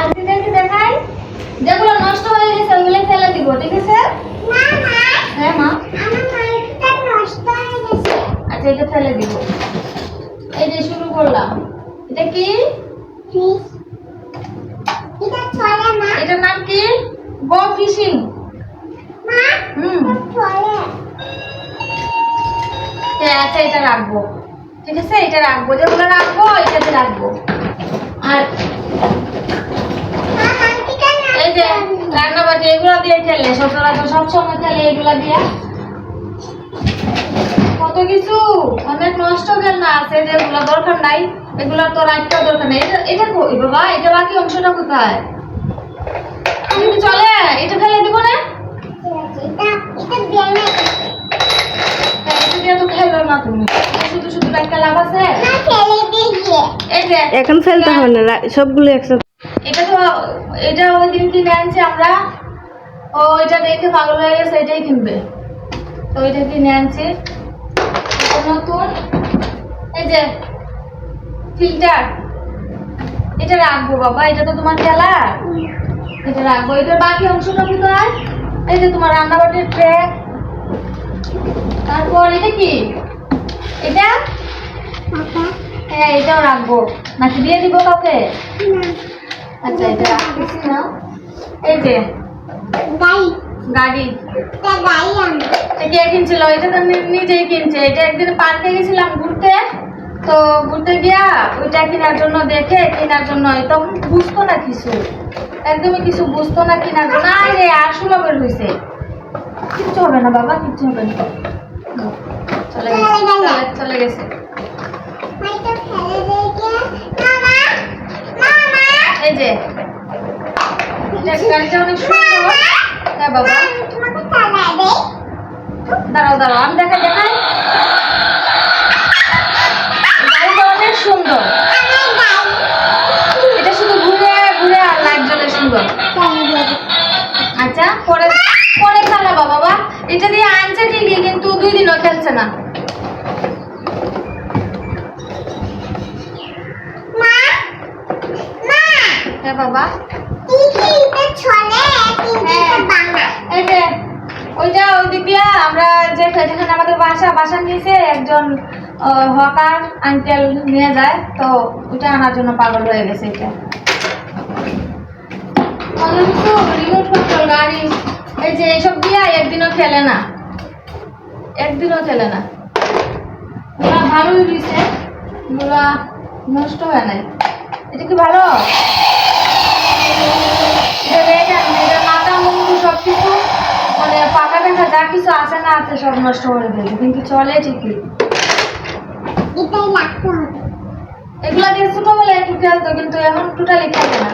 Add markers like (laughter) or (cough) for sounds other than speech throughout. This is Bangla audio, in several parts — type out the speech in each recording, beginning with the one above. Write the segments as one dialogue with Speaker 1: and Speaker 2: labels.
Speaker 1: আন্টিদেরকে দেখাই। যেগুলো নষ্ট হয়ে গেছে ওগুলো ফেলে দিব ঠিক আছে? হ্যাঁ মা। আচ্ছা এটা ফেলে দিব। এই যে শুরু করলাম। এটা কি? এটার নাম কি? Go fishing. হুম। হ্যাঁ, আচ্ছা এটা রাখব। ঠিক আছে এটা রাখব। যেগুলো রাখব এটাতে রাখব। আর এই যে এগুলো দিয়ে খেলে সচরাচর সবসময় খেলে এগুলো দিয়ে। কত কিছু অনেক নষ্ট খেলনা আছে যেগুলো দরকার নাই। এগুলো তো রাখতে দরকার নাই। এটা এটা কই বাবা? এটা বাকি অংশটা কোথায়? চলে? এটা ফেলে দিব না?
Speaker 2: এখন ফেলতে হবে না সবগুলো একসাথে
Speaker 1: এটা ওই দিন কিনে আনছি আমরা ও এটা দেখে পাগল হয়ে গেছে এটাই কিনবে। তো এটা কিনে আনছি নতুন। এই যে ফিল্টার। এটা রাখব বাবা এটা তো তোমার খেলা এটা রাখব। এটার বাকি অংশটা কোথায়? এই যে তোমার রান্নাবাটির ট্রে তারপর এটা কি? এটা? হ্যাঁ এটাও রাখব। নাকি দিয়ে দিব কাউকে? আচ্ছা এটা রাখতেছি না। এই যে গাড়ি। এটা কে কিনছিল? এটা তো নিজেই কিনছে। এটা একদিন পার্কে গেছিলাম ঘুরতে। তো ঘুরতে গিয়া ওইটা কেনার জন্য দেখে কেনার জন্য তখন বুঝতো না কিছু। একদমই কিছু বুঝতো না কেনার জন্য। আরে আর সুলভের হয়েছে কিচ্ছু হবে না বাবা কিচ্ছু হবে না। চলে গেছে চলে গেছে। হ্যাঁ দাঁড়াও দাঁড়াও, আমি দেখাই দেখাই। সুন্দর। এটা শুধু ঘুরে ঘুরে আর লাইট সুন্দর। আচ্ছা পরে পরে চালাবা, বাবা। এটা দিয়ে আনছে ঠিকই, কিন্তু দুই দিনও খেলছে না। হ্যাঁ বাবা। ওইটা ওই আমরা যে যেখানে আমাদের বাসা বাসা নিয়েছে একজন হকার আঙ্কেল নিয়ে যায়, তো আনার জন্য পাগল হয়ে গেছে এটা। এই যে এইসব দিয়ে একদিনও খেলে না। একদিনও খেলে না। ভালোই নষ্ট হয় নাই। এটা কি ভালো? মাথা মুন্ডু সব কিছু মানে পাকা দেখা যা কিছু আছে না আছে। সব নষ্ট করে দিয়েছে কিন্তু চলে ঠিকই এগুলা দিয়ে ছোটবেলায় একটু খেলতো কিন্তু এখন টোটালি খেলে না।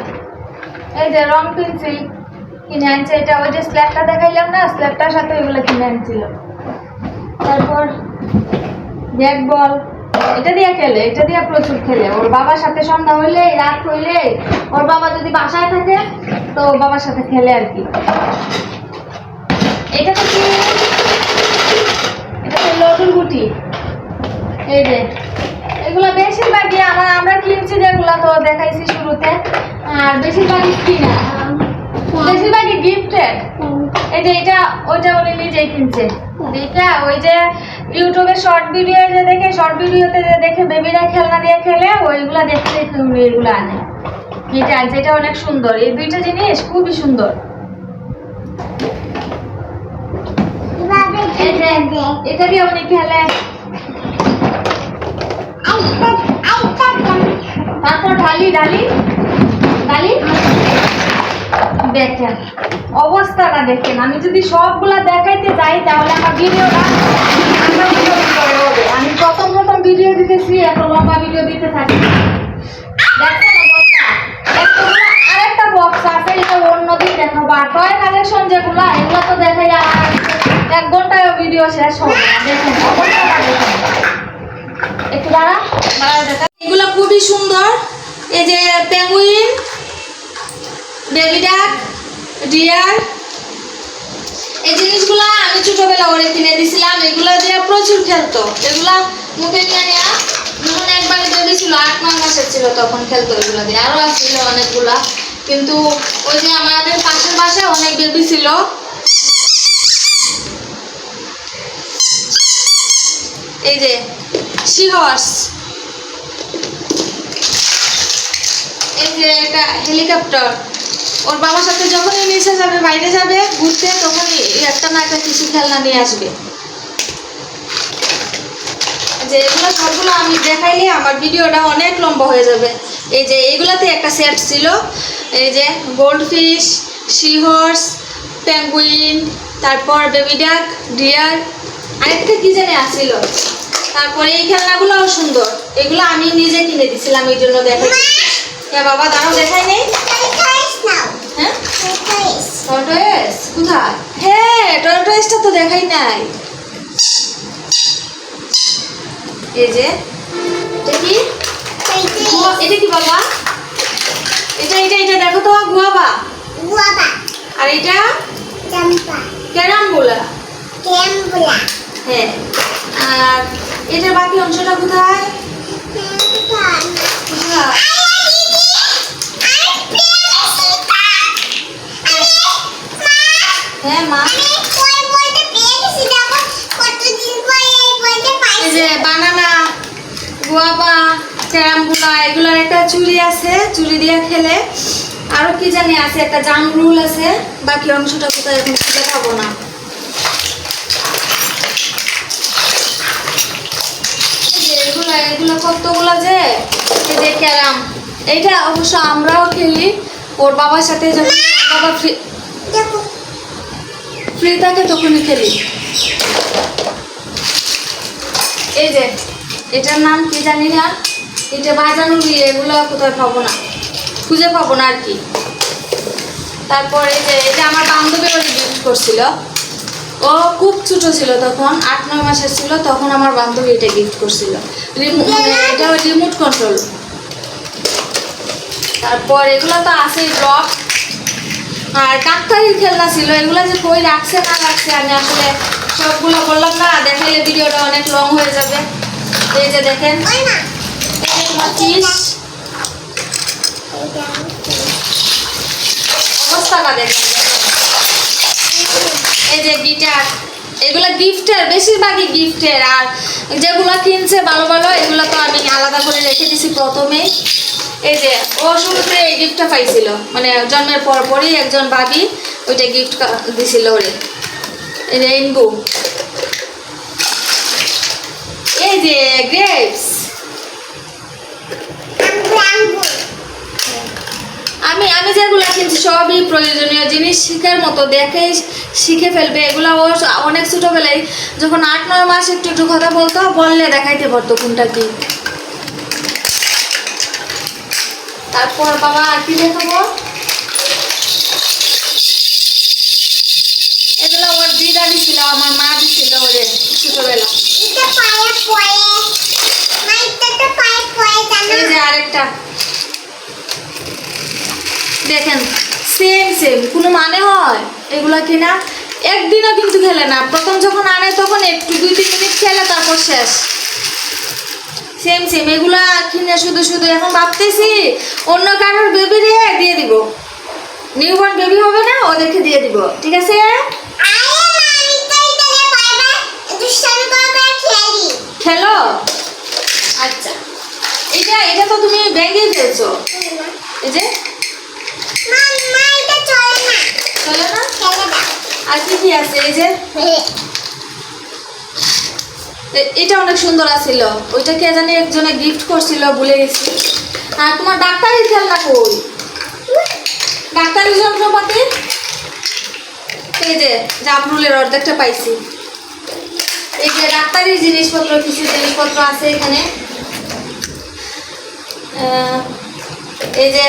Speaker 1: এই যে রং পেন্সিল কিনে আনছে, এটা ওই যে স্ল্যাবটা দেখাইলাম না স্ল্যাবটার সাথে ওইগুলো কিনে আনছিল। তারপর ব্যাট বল এটা দিয়ে খেলে এটা দিয়ে প্রচুর খেলে। ওর বাবার সাথে সন্ধ্যা হইলে রাত হইলে ওর বাবা যদি বাসায় থাকে তো বাবার সাথে খেলে আর কি। এটা তো কি? এটা তো লডুর গুটি। এই যে এগুলো বেশিরভাগই আমরা আমরা কিনছি যেগুলো তো দেখাইছি শুরুতে। আর বেশিরভাগই কিনা। বেশিরভাগই গিফটেড এই যে এটা ওইটা উনি নিজেই কিনছে। এটা ওই যে ইউটিউবে শর্ট ভিডিও যে দেখে শর্ট ভিডিওতে যে দেখে বেবিরা খেলনা দিয়ে খেলে ওইগুলা দেখে দেখে উনি এগুলো আনে। এটা আনছে এটা অনেক সুন্দর। এই দুইটা জিনিস খুবই সুন্দর। এটা দিয়ে উনি খেলে। তারপর ঢালি ঢালি ঢালি দেখেন অবস্থাটা দেখেন। আমি যদি সবগুলা দেখাইতে যাই, তাহলে আমার ভিডিওটা আমি প্রথম প্রথম ভিডিও দিতেছি এত লম্বা ভিডিও দিতে থাকি। বক্স আছে কালেকশন যেগুলো, এগুলো তো এক ঘন্টায় ভিডিও শেষ একটু দাঁড়া দেখা। এগুলো খুবই সুন্দর। এই যে পেঙ্গুইন বেবি ডাক ডিয়ার এই জিনিসগুলো আমি ছোটবেলা ওরে কিনে দিছিলাম, এগুলো দিয়ে প্রচুর খেলতো। এগুলা মুখে নিয়ে যখন একবার বেবি ছিল, আট, নয় মাসের ছিল তখন খেলতো এগুলো দিয়ে। আরও আসছিল অনেকগুলা। কিন্তু ওই যে আমাদের পাশের বাসায় অনেক বেবি ছিল। এই যে সিহর্স এই যে একটা হেলিকপ্টার ওর বাবার সাথে যখনই নিচে যাবে, বাইরে যাবে, ঘুরতে, তখনই একটা না একটা কিছু খেলনা নিয়ে আসবে। যে এগুলো সবগুলো আমি দেখাইলে আমার ভিডিওটা অনেক লম্বা হয়ে যাবে। এই যে এগুলাতে একটা সেট ছিল, এই যে গোল্ড ফিশ সিহর্স প্যাঙ্গুইন তারপর বেবি ডাক, ডিয়ার, আরেকটা কি জানি আসছিল তারপরে এই খেলনাগুলোও সুন্দর। এগুলো আমি নিজে কিনে দিছিলাম, এই জন্য দেখাই হ্যাঁ বাবা, দাঁড়াও, দেখাই নেই হ্যাঁ কোথায়? হ্যাঁ টর্টোয়েসটা তো দেখাই নাই। এই যে এটা কি? এটা কি বাবা? এটা এটা এটা দেখো তো গুয়াবা আর এটা? ক্যারাম বোলা হ্যাঁ। আর এটার বাকি অংশটা কোথায়? কোথায়? হ্যাঁ মা। এই যে বানানা গুয়াবা ক্যারামগুলা এগুলোর একটা চুড়ি আছে চুড়ি দিয়ে খেলে। আরও কি জানি আছে একটা জাম রুল আছে বাকি অংশটা কোথায় এখন খুঁজে পাবো না। এগুলো এগুলো কতগুলো যে? এই যে ক্যারাম। এইটা অবশ্য আমরাও খেলি ওর বাবার সাথে যখন বাবা ফ্রি থাকে তখনই খেলি এই যে, এটার নাম কি জানি না? এটা বাজানো এগুলো কোথায় পাবো না। খুঁজে পাবো না আর কি। তারপর এই যে এটা আমার বান্ধবী ওর গিফট করছিল। ও খুব ছোট ছিল তখন, আট, নয় মাসের ছিল, তখন আমার বান্ধবী এটা গিফট করছিল। রিমোট এটা রিমোট কন্ট্রোল তারপর এগুলো তো আছেই ব্লক আর কাকতারির খেলনা ছিল এগুলো যে কই রাখছে না রাখছে আমি আসলে সবগুলো বললাম না দেখাইলে ভিডিওটা অনেক লং হয়ে যাবে। এই যে দেখেন এই যে অবস্থাটা দেখেন। এই যে গিটার এগুলো গিফটের বেশিরভাগই গিফটের আর যেগুলো কিনছে ভালো ভালো এগুলো তো আমি আলাদা করে রেখে দিছি প্রথমেই এই যে, ও শুরুতে এই গিফটটা পাইছিল। মানে জন্মের পর পরই একজন ভাবি ওইটা গিফট দিছিল ওরে। রেইনবো। এই যে গ্রেপস আমি আমি যেগুলো কিনছি সবই প্রয়োজনীয় জিনিস শিখার মতো দেখেই শিখে ফেলবে। এগুলো ও অনেক ছোটোবেলায় যখন আট, নয় মাস একটু একটু কথা বলতো, বললে দেখাইতে পারতো কোনটা কি। তারপর বাবা আর কি দেখাবো? এগুলো ওর দিদা দিছিল আমার মা দিছিল ছোটবেলা আরেকটা। দেখেন সেম সেম কোনো মানে হয়? এগুলা কিনা একদিনও কিন্তু খেলে না। প্রথম যখন আনে তখন একটু দুই তিন মিনিট খেলে তারপর শেষ। সেম সেম এগুলা কিনে শুধু শুধু এখন ভাবতেছি অন্য কারোর বেবি রে দিয়ে দিব। নিউবর্ন বেবি হবে না ওদেরকে দিয়ে দিব। ঠিক আছে? খেলো? আচ্ছা। এটা এটা তো তুমি ব্যাগে ফেলছো। এই যে। চলো না। আর কি কি আছে? এই যে। (laughs) এটা অনেক সুন্দর আছিল। ওইটা কে জানি একজনে গিফট করছিল, ভুলে গেছি। আর তোমার ডাক্তারি খেলনা কই? ডাক্তারি যন্ত্রপাতি এই যে জামরুলের অর্ধেকটা পাইছি। এই যে ডাক্তারি জিনিসপত্র, কিছু জিনিসপত্র আছে এখানে। এই যে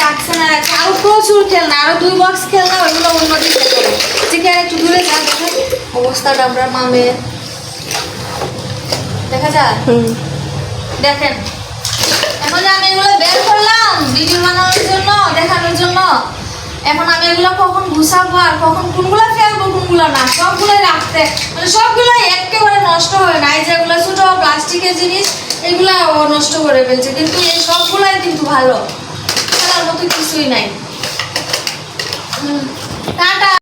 Speaker 1: রাখছে না রাখছে আরও প্রচুর খেলনা আরও দুই বক্স ওইগুলো অবস্থাটা আমরা মামের দেখা দেখেন এখন আমি এগুলো বের করলাম বানানোর জন্য দেখানোর জন্য এখন আমি এগুলো কখন গুছাবো আর কখন কোনগুলো ফেলব কোনগুলো না সবগুলোই রাখতে মানে সবগুলো একেবারে নষ্ট হয় না। এই যেগুলো ছোটো প্লাস্টিকের জিনিস এগুলা ও নষ্ট করে ফেলছে, কিন্তু এই সবগুলাই কিন্তু ভালো। খেলার মতো কিছুই নাই। টাটা।